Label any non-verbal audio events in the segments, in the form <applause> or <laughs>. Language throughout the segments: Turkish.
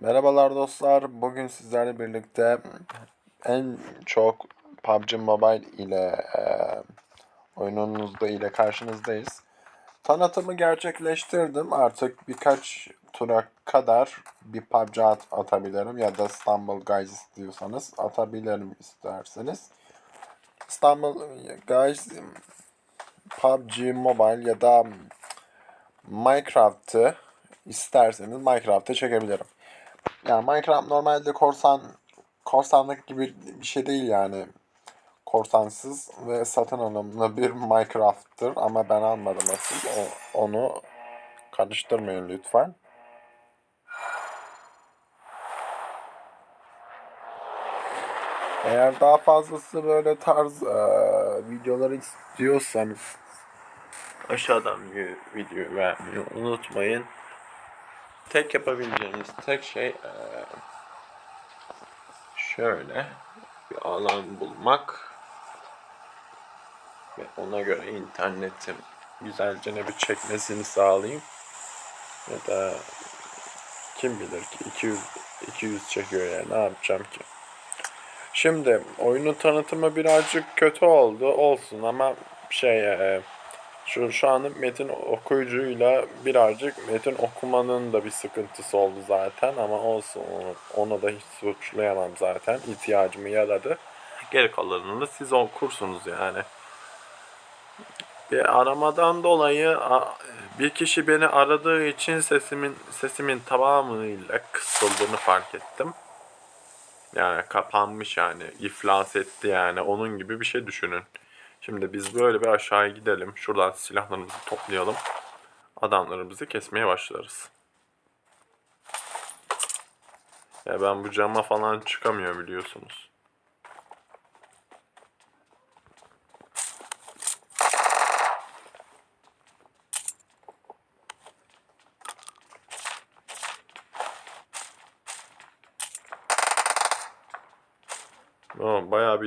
Merhabalar dostlar. Bugün sizlerle birlikte en çok PUBG Mobile ile e, oyununuzda ile karşınızdayız. Tanıtımı gerçekleştirdim. Artık birkaç tura kadar bir PUBG at atabilirim ya da İstanbul Guys istiyorsanız atabilirim isterseniz. İstanbul Guys PUBG Mobile ya da Minecraft'ı isterseniz Minecraft'ı çekebilirim. Yani Minecraft normalde korsan korsanlık gibi bir şey değil yani. Korsansız ve satın alımlı bir Minecraft'tır ama ben almadım asıl. O, onu karıştırmayın lütfen. Eğer daha fazlası böyle tarz e, videoları istiyorsanız aşağıdan bir video vermeyi unutmayın. Tek yapabileceğiniz tek şey eee, şöyle bir alan bulmak ve ona göre internetin güzelce ne bir çekmesini sağlayayım. Ya da kim bilir ki 200 200 çekiyor ya ne yapacağım ki? Şimdi oyunun tanıtımı birazcık kötü oldu olsun ama şey eee, şu, şu an metin okuyucuyla birazcık metin okumanın da bir sıkıntısı oldu zaten ama olsun onu, onu da hiç suçlayamam zaten. İhtiyacımı yaradı. Geri kalanını siz okursunuz yani. Bir aramadan dolayı bir kişi beni aradığı için sesimin sesimin tamamıyla kısıldığını fark ettim. Yani kapanmış yani iflas etti yani onun gibi bir şey düşünün. Şimdi biz böyle bir aşağıya gidelim. Şuradan silahlarımızı toplayalım. Adamlarımızı kesmeye başlarız. Ya ben bu cama falan çıkamıyorum biliyorsunuz. Oo, bayağı bir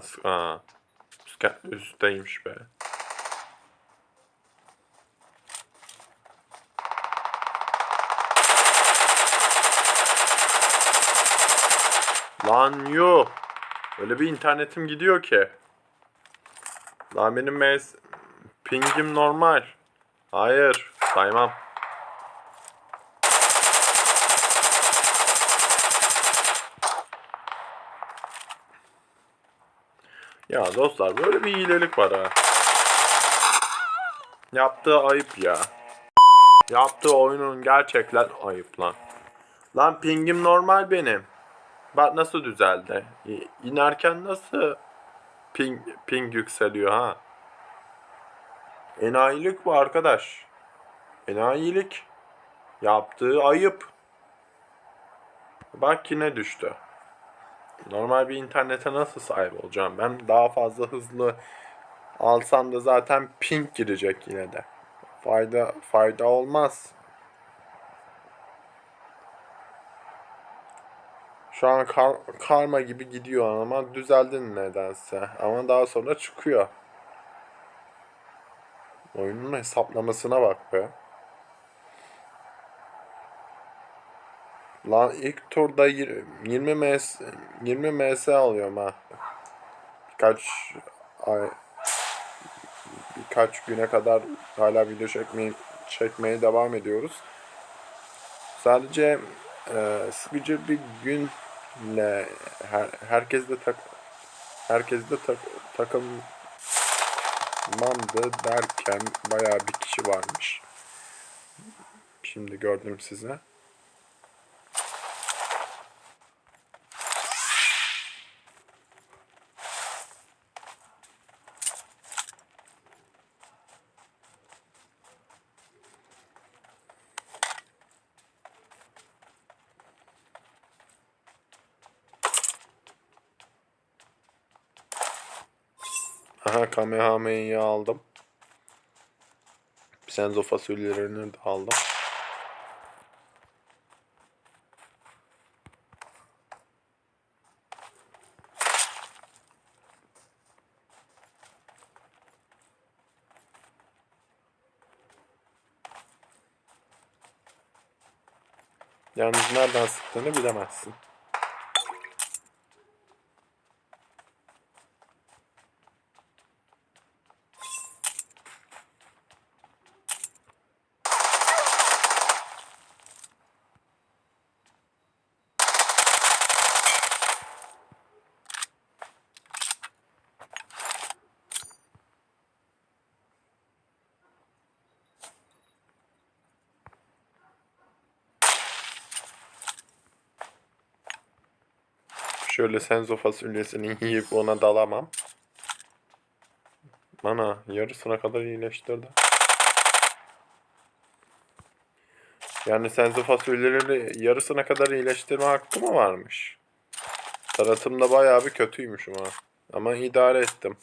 Sık- Aa, üstte, üstteymiş be. Lan yo. Öyle bir internetim gidiyor ki. Lan benim mes pingim normal. Hayır, saymam. Ya dostlar böyle bir iyilik var ha. Yaptığı ayıp ya. Yaptığı oyunun gerçekten ayıp lan. Lan pingim normal benim. Bak nasıl düzeldi. İnerken nasıl ping, ping yükseliyor ha. Enayilik bu arkadaş. Enayilik. Yaptığı ayıp. Bak yine düştü. Normal bir internete nasıl sahip olacağım? Ben daha fazla hızlı alsam da zaten ping girecek yine de. Fayda fayda olmaz. Şu an kar, karma gibi gidiyor ama düzeldin nedense. Ama daha sonra çıkıyor. Oyunun hesaplamasına bak be. Lan ilk turda yir- 20 ms 20 ms alıyorum ha. Birkaç ay birkaç güne kadar hala video çekmeye çekmeye devam ediyoruz. Sadece e, sıkıcı bir günle her, herkes de tak herkes de tak, takılmamdı derken bayağı bir kişi varmış. Şimdi gördüm size. Aha Aha Kamehame'yi aldım. Senzo fasulyelerini de aldım. Yalnız nereden sıktığını bilemezsin. Şöyle senzo fasulyesini <laughs> yiyip ona dalamam. Ana yarısına kadar iyileştirdi. Yani senzo fasulyeleri yarısına kadar iyileştirme hakkı mı varmış? Taratımda bayağı bir kötüymüşüm ha. Ama idare ettim.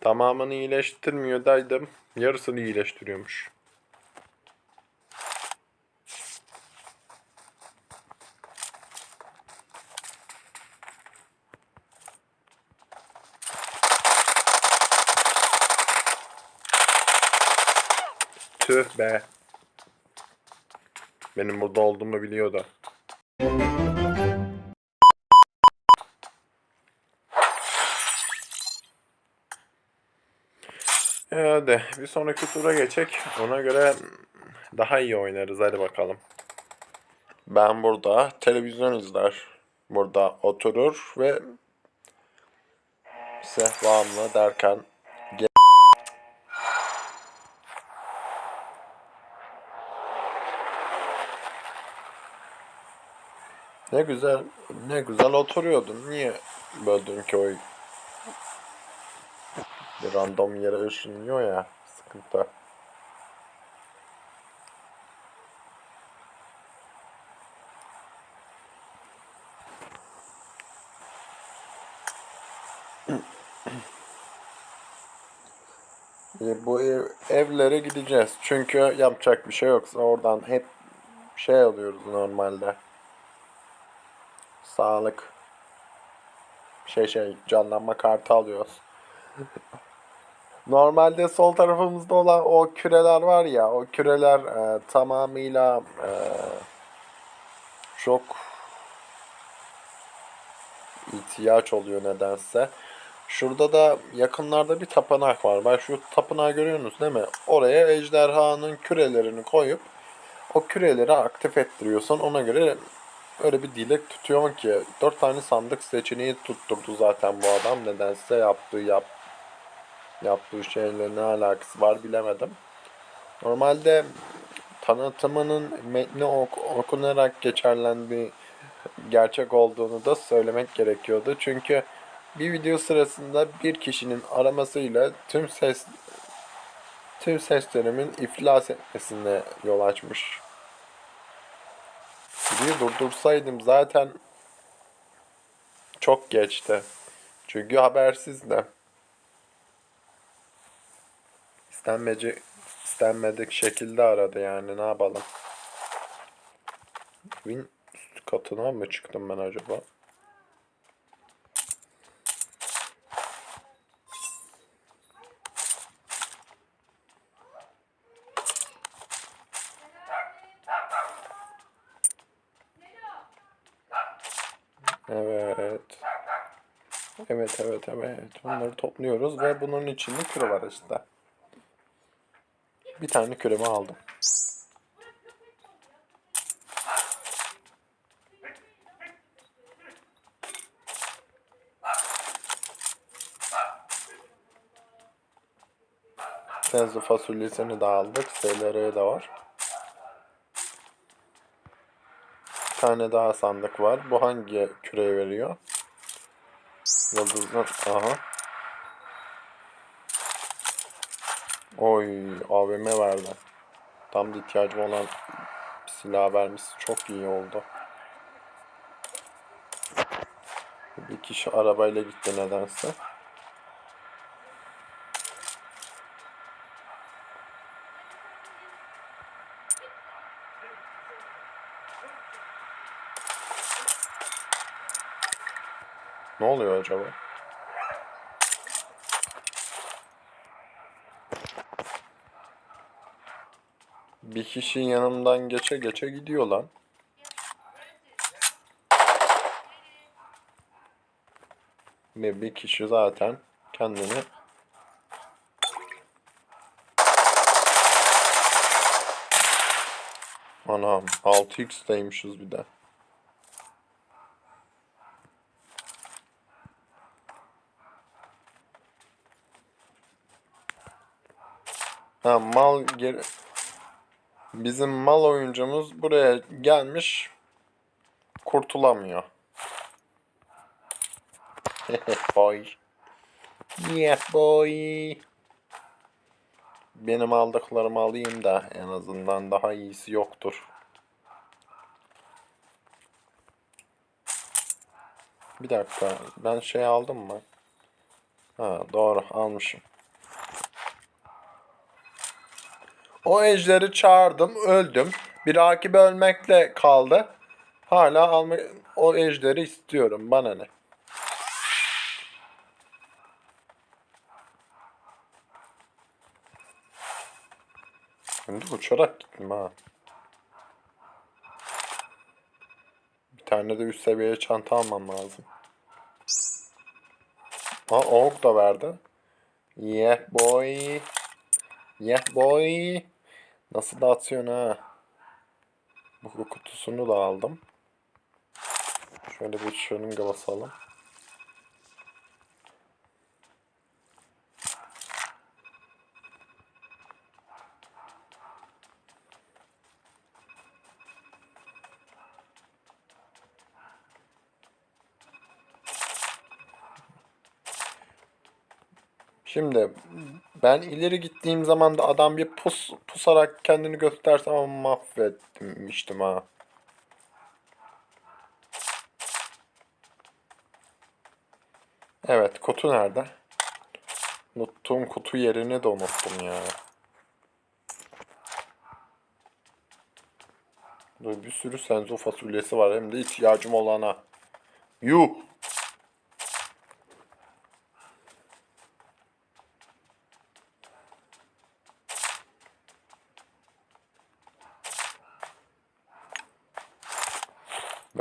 Tamamını iyileştirmiyor daydım. Yarısını iyileştiriyormuş. Tüh be. Benim burada olduğumu biliyordu. E Hadi bir sonraki tura geçek. Ona göre daha iyi oynarız. Hadi bakalım. Ben burada televizyon izler. Burada oturur ve sehvamla derken Ne güzel, ne güzel oturuyordun. Niye böldün ki o bir random yere ışınlıyor ya. Sıkıntı. E, Bu ev, evlere gideceğiz. Çünkü yapacak bir şey yoksa oradan hep şey alıyoruz normalde. Sağlık. Şey şey canlanma kartı alıyoruz. <laughs> Normalde sol tarafımızda olan o küreler var ya o küreler e, tamamıyla e, çok ihtiyaç oluyor nedense. Şurada da yakınlarda bir tapınak var. Bak şu tapınağı görüyorsunuz değil mi? Oraya ejderhanın kürelerini koyup o küreleri aktif ettiriyorsun. Ona göre öyle bir dilek tutuyor ki dört tane sandık seçeneği tutturdu zaten bu adam. Nedense yaptığı yap yaptığı şeyle ne alakası var bilemedim. Normalde tanıtımının metni ok okunarak geçerlendiği gerçek olduğunu da söylemek gerekiyordu. Çünkü bir video sırasında bir kişinin aramasıyla tüm ses tüm seslerimin iflas etmesine yol açmış. Videoyu durdursaydım zaten çok geçti. Çünkü habersiz de. İstenmeci, istenmedik şekilde aradı yani ne yapalım. Üst katına mı çıktım ben acaba? Evet. Evet evet evet. Bunları topluyoruz ve bunun içinde küre var işte. Bir tane küremi aldım. Senzu fasulyesini de aldık. SLR de var. Bir tane daha sandık var. Bu hangi küreyi veriyor? Yıldızın. Aha. Oy AVM verdi. Tam da ihtiyacım olan silah vermesi çok iyi oldu. Bir kişi arabayla gitti nedense. Ne oluyor acaba? Bir kişi yanımdan geçe geçe gidiyor lan. Ve bir kişi zaten kendini Anam 6x'teymişiz bir de. Ha mal geri... Bizim mal oyuncumuz buraya gelmiş. Kurtulamıyor. <laughs> boy. Yeah boy. Benim aldıklarımı alayım da en azından daha iyisi yoktur. Bir dakika ben şey aldım mı? Ha doğru almışım. O ejderi çağırdım öldüm. Bir rakibi ölmekle kaldı. Hala alma o ejderi istiyorum bana ne? Şimdi uçarak gittim ha. Bir tane de üst seviye çanta almam lazım. Ha ok da verdi. Yeah boy. Yeah boy. Nasıl da atıyorsun ha. Bu kutusunu da aldım. Şöyle bir şırınga basalım. Şimdi ben ileri gittiğim zaman da adam bir pus pusarak kendini gösterse ama mahvetmiştim ha. Evet kutu nerede? Unuttuğum kutu yerini de unuttum ya. Böyle bir sürü senzo fasulyesi var hem de ihtiyacım olana. Yuh!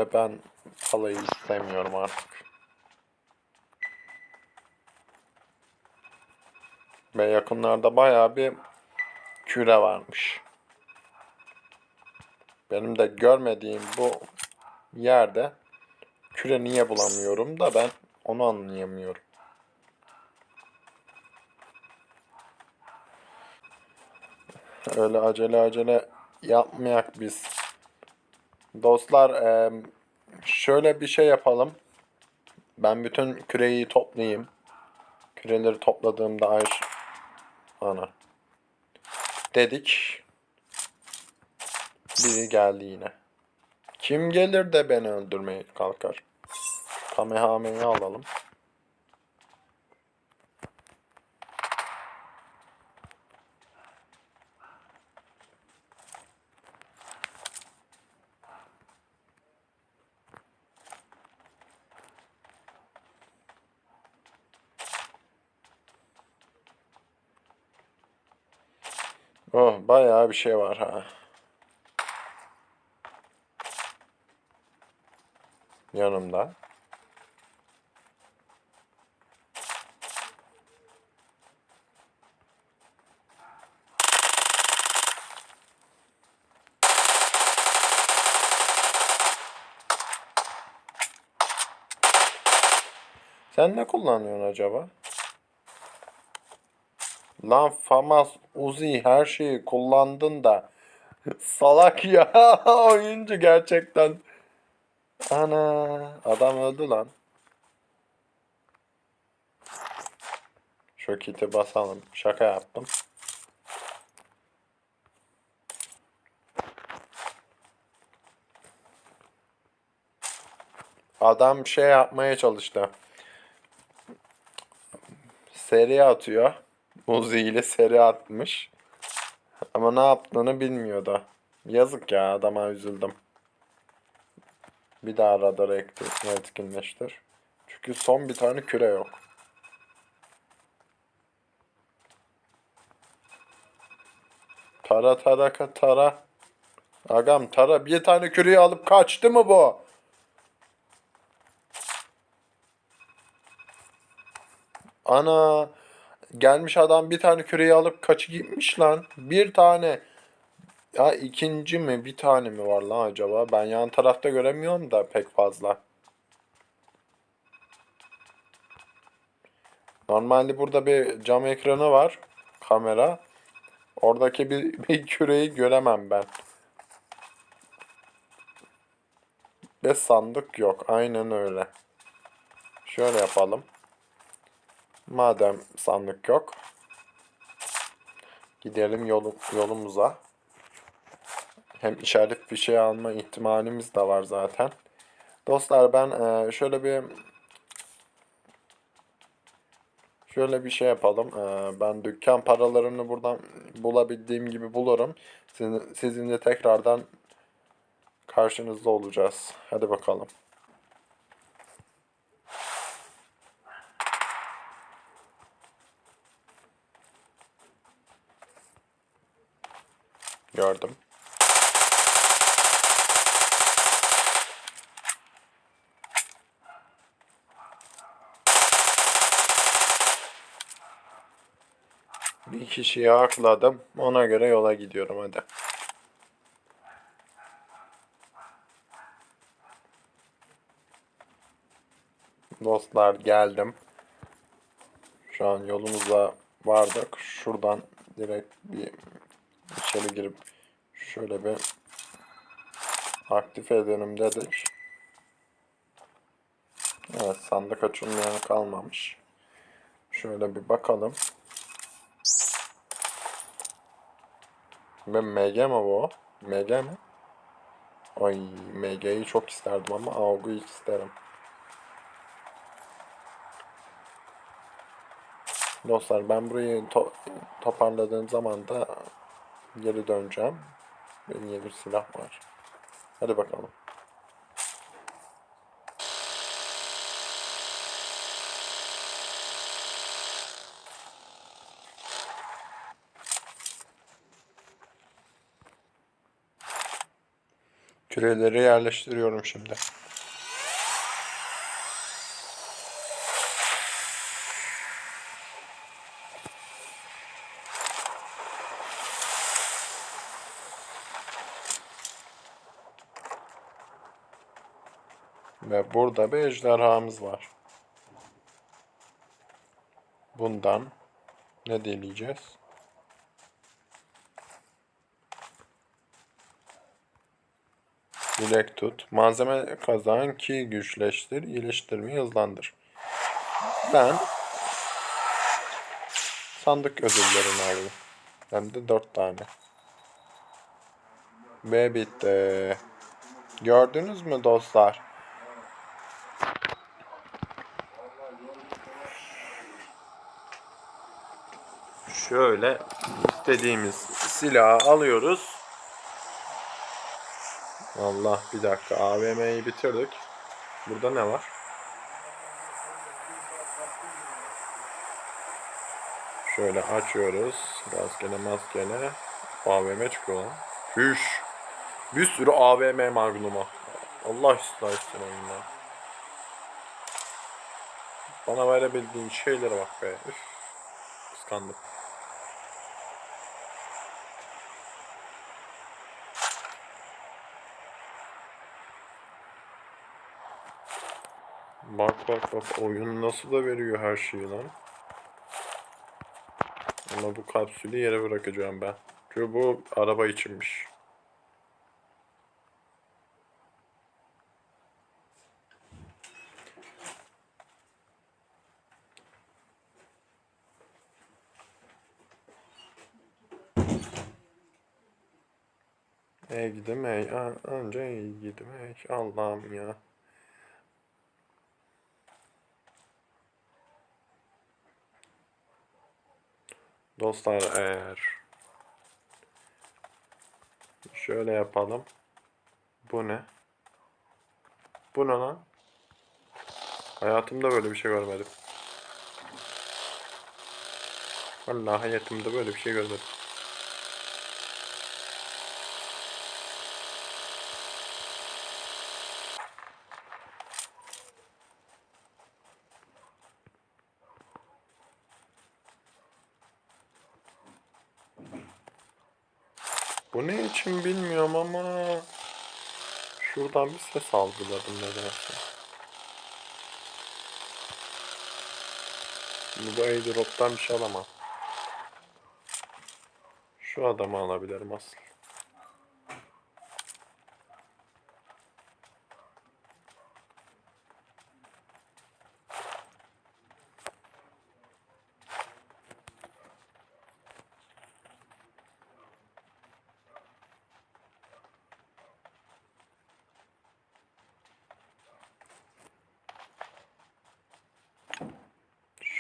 Ve ben palayı istemiyorum artık. Ve yakınlarda bayağı bir küre varmış. Benim de görmediğim bu yerde küre niye bulamıyorum da ben onu anlayamıyorum. Öyle acele acele yapmayak biz. Dostlar şöyle bir şey yapalım. Ben bütün küreyi toplayayım. Küreleri topladığımda ayrı... Ana. Dedik. Biri geldi yine. Kim gelir de beni öldürmeye kalkar. Kamehame'yi alalım. Bayağı bir şey var ha. Yanımda. Sen ne kullanıyorsun acaba? Lan Famas, Uzi her şeyi kullandın da salak ya <laughs> oyuncu gerçekten. Ana adam öldü lan. Şu kiti basalım. Şaka yaptım. Adam şey yapmaya çalıştı. Seri atıyor. Uzi ile seri atmış. Ama ne yaptığını bilmiyordu. Yazık ya adama üzüldüm. Bir daha radarı etkinleştir. Çünkü son bir tane küre yok. Tara tara tara. Agam tara bir tane küreyi alıp kaçtı mı bu? Ana gelmiş adam bir tane küreyi alıp kaçı gitmiş lan. Bir tane. Ya ikinci mi bir tane mi var lan acaba? Ben yan tarafta göremiyorum da pek fazla. Normalde burada bir cam ekranı var. Kamera. Oradaki bir, <laughs> bir küreyi göremem ben. Ve sandık yok. Aynen öyle. Şöyle yapalım. Madem sandık yok. Gidelim yolu, yolumuza. Hem işaret bir şey alma ihtimalimiz de var zaten. Dostlar ben eee, şöyle bir şöyle bir şey yapalım. Eee, ben dükkan paralarını buradan bulabildiğim gibi bulurum. Sizin, sizinle tekrardan karşınızda olacağız. Hadi bakalım. Gördüm. Bir kişiyi akladım. Ona göre yola gidiyorum hadi. Dostlar geldim. Şu an yolumuza vardık. Şuradan direkt bir içeri girip şöyle bir aktif edelim dedik. Evet sandık açılmayan kalmamış. Şöyle bir bakalım. Ben MG mi bu? MG mi? Ay MG'yi çok isterdim ama AUG'u hiç isterim. Dostlar ben burayı to toparladığım zaman da geri döneceğim. Benim yeni bir silah var. Hadi bakalım. Küreleri yerleştiriyorum şimdi. Ve burada bir ejderhamız var. Bundan ne dileyeceğiz? Dilek tut. Malzeme kazan ki güçleştir, iyileştirmeyi hızlandır. Ben sandık ödüllerini aldım. Hem de dört tane. Ve bitti. Gördünüz mü dostlar? Şöyle istediğimiz silahı alıyoruz. Allah bir dakika AVM'yi bitirdik. Burada ne var? Şöyle açıyoruz. Rastgele maskele. AVM çıkıyor lan. Hüş. Bir sürü AVM magnumu. Allah ıslah etsin oyundan. Bana verebildiğin şeylere bak be. Üf. Kıskandım. Bak bak bak oyun nasıl da veriyor her şeyi lan. Ama bu kapsülü yere bırakacağım ben. Çünkü bu araba içinmiş. Ey gidim ey, an- anca ey gidim ey. Allah'ım ya. Dostlar eğer şöyle yapalım. Bu ne? Bu ne lan? Hayatımda böyle bir şey görmedim. Vallahi hayatımda böyle bir şey görmedim. Bu ne için bilmiyorum ama şuradan bir ses algıladım nedense. Bu airdrop'tan bir şey alamam. Şu adamı alabilirim asıl.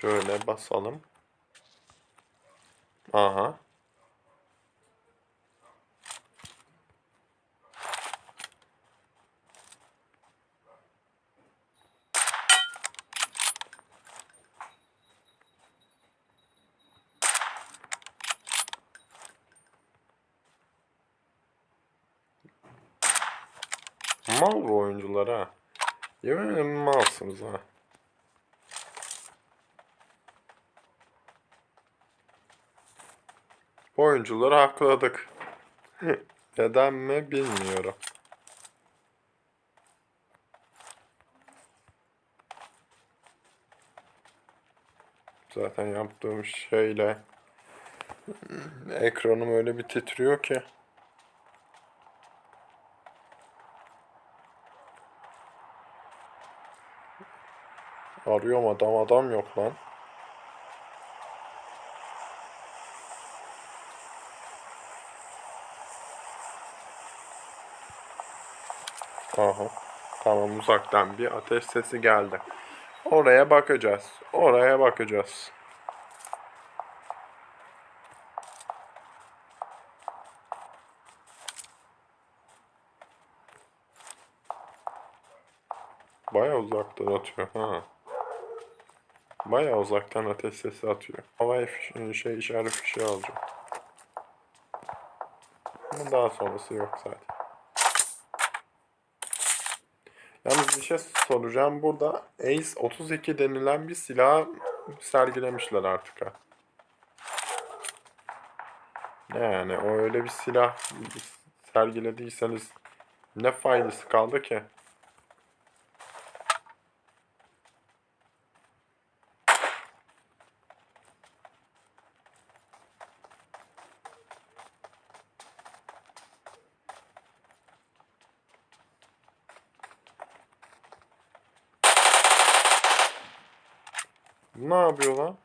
Şöyle basalım. Aha. Mal bu oyuncular ha. Yemin ederim malsınız ha. Bu oyuncuları hakladık. <laughs> Neden mi bilmiyorum. Zaten yaptığım şeyle ekranım öyle bir titriyor ki. Arıyorum adam adam yok lan. Aha. Tamam uzaktan bir ateş sesi geldi. Oraya bakacağız. Oraya bakacağız. Baya uzaktan atıyor ha. Baya uzaktan ateş sesi atıyor. Havai fiş- şey işaret fişeği alacağım. Ama daha sonrası yok zaten. Yalnız bir şey soracağım. Burada Ace 32 denilen bir silah sergilemişler artık ha. Yani o öyle bir silah sergilediyseniz ne faydası kaldı ki? Bu Ne yapıyor lan?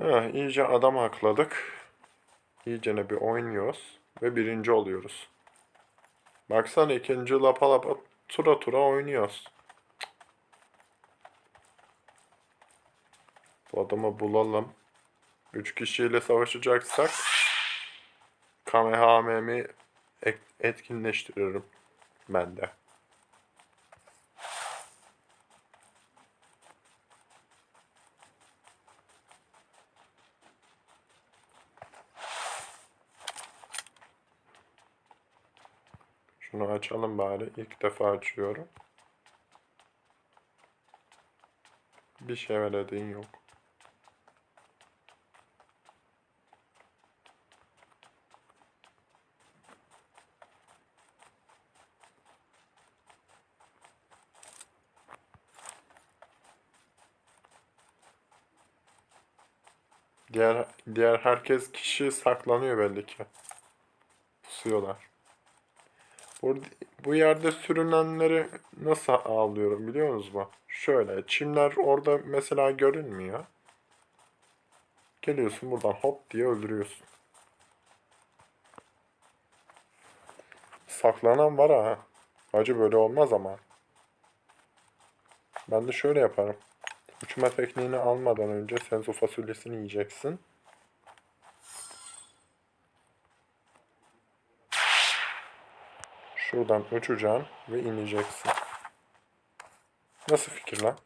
Ha, iyice adam akladık. İyice ne bir oynuyoruz ve birinci oluyoruz. Baksana ikinci lapa lapa tura tura oynuyoruz. Bu adamı bulalım. Üç kişiyle savaşacaksak Kamehamemi et- etkinleştiririm ben de. Açalım bari. İlk defa açıyorum. Bir şey verediğin yok. Diğer diğer herkes kişi saklanıyor belli ki. Pusuyorlar. Bu, yerde sürünenleri nasıl avlıyorum biliyor musunuz mu? Şöyle çimler orada mesela görünmüyor. Geliyorsun buradan hop diye öldürüyorsun. saklanan var ha. Hacı böyle olmaz ama. Ben de şöyle yaparım. Uçma tekniğini almadan önce senzo fasulyesini yiyeceksin. Şuradan uçacaksın ve ineceksin. Nasıl fikir lan?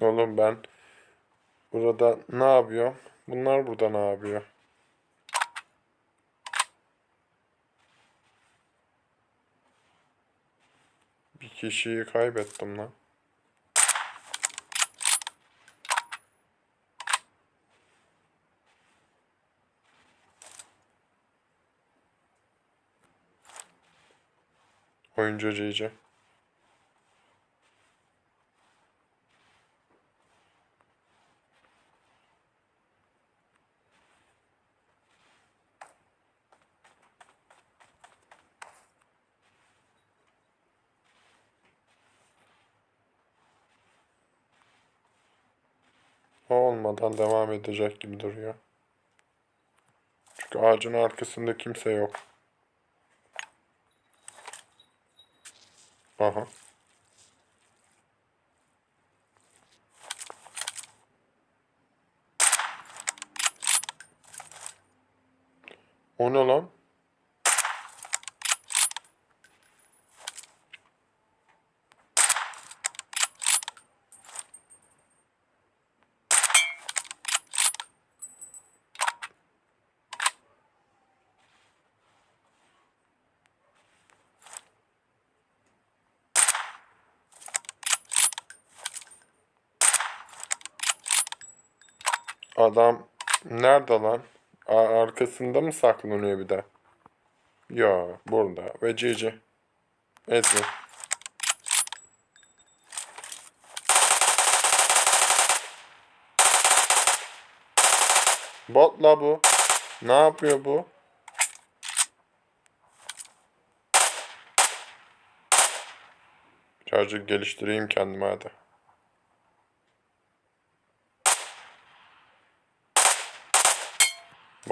Oğlum ben burada ne yapıyorum? Bunlar burada ne yapıyor? Bir kişiyi kaybettim lan. Oyuncu CC. O olmadan devam edecek gibi duruyor. Çünkü ağacın arkasında kimse yok. Aha. O ne lan? Adam nerede lan? A- arkasında mı saklanıyor bir de? Ya burada ve Cici. Ezmi. Bot la bu. Ne yapıyor bu? Birazcık geliştireyim kendimi hadi.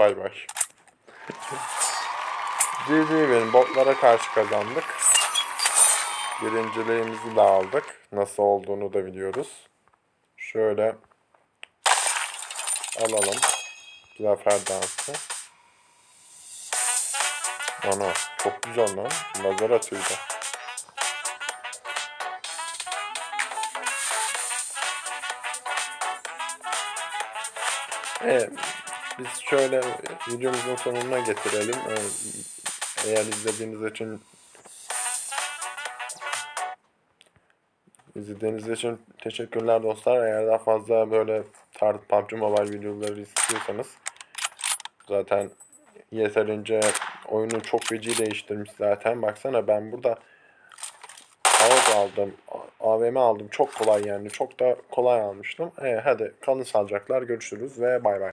Bay bay. GG benim botlara karşı kazandık. Birinciliğimizi de aldık. Nasıl olduğunu da biliyoruz. Şöyle alalım. Zafer dansı. Ana çok güzel lan. Lazer atıyordu. Evet. Biz şöyle videomuzun sonuna getirelim. Ee, Eğer izlediğiniz için izlediğiniz için teşekkürler dostlar. Eğer daha fazla böyle tarz PUBG Mobile videoları istiyorsanız zaten yeterince oyunu çok feci değiştirmiş zaten. Baksana ben burada AWP aldım. AVM aldım. Çok kolay yani. Çok da kolay almıştım. Ee, hadi kalın sağlıcaklar. Görüşürüz ve bay bay.